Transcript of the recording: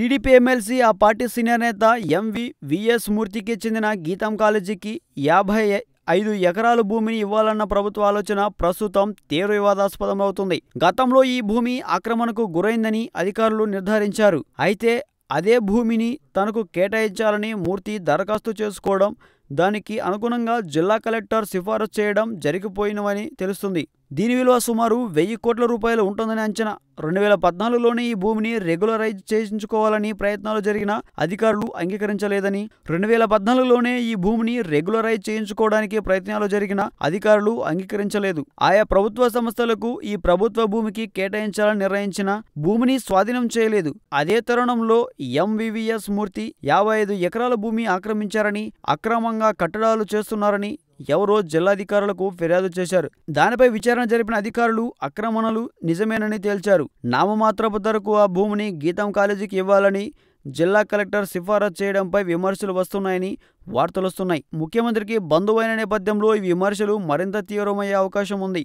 TDP MLC ఆ party senior నేత MV VS మూర్తికి చెందిన గీతం కాలేజీకి యాభై ఐదు ఎకరాల భూమిని ఇవ్వాలన్న ప్రభుత్వ ఆలోచన ప్రస్తుతం తీవ్ర వివాదాస్పదమవుతుంది గతంలో ఈ భూమి ఆక్రమణకు గురైందని అధికారులు నిర్ధారించారు. అయితే అదే భూమిని తనకు కేటాయించాలని మూర్తి దరఖాస్తు చేసుకోవడం దానికి అనుగుణంగా జిల్లా కలెక్టర్ సిఫారసు చేయడం జరిగిపోయినవని తెలుస్తుంది. దీని విలువ సుమారు వెయ్యి కోట్ల రూపాయలు ఉంటుందని అంచనా. రెండు వేల పద్నాలుగులోనే ఈ భూమిని రెగ్యులరైజ్ చేయించుకోవాలని ప్రయత్నాలు జరిగిన అధికారులు అంగీకరించలేదని రెండు వేల పద్నాలుగులోనే ఈ భూమిని రెగ్యులరైజ్ చేయించుకోవడానికి ప్రయత్నాలు జరిగిన అధికారులు అంగీకరించలేదు. ఆయా ప్రభుత్వ సంస్థలకు ఈ ప్రభుత్వ భూమికి కేటాయించాలని నిర్ణయించిన భూమిని స్వాధీనం చేయలేదు. అదే తరుణంలో ఎంవివిఎస్ మూర్తి యాభై ఐదు ఎకరాల భూమి ఆక్రమించారని అక్రమంగా కట్టడాలు చేస్తున్నారని ఎవరో జిల్లాధికారులకు ఫిర్యాదు చేశారు. దానిపై విచారణ జరిపిన అధికారులు ఆక్రమణలు నిజమేనని తేల్చారు. నామమాత్రపు ధరకు ఆ భూమిని గీతం కాలేజీకి ఇవ్వాలని జిల్లా కలెక్టర్ సిఫారసు చేయడంపై విమర్శలు వస్తున్నాయని వార్తలొస్తున్నాయి. ముఖ్యమంత్రికి బంధువైన నేపథ్యంలో ఈ విమర్శలు మరింత తీవ్రమయ్యే అవకాశం ఉంది.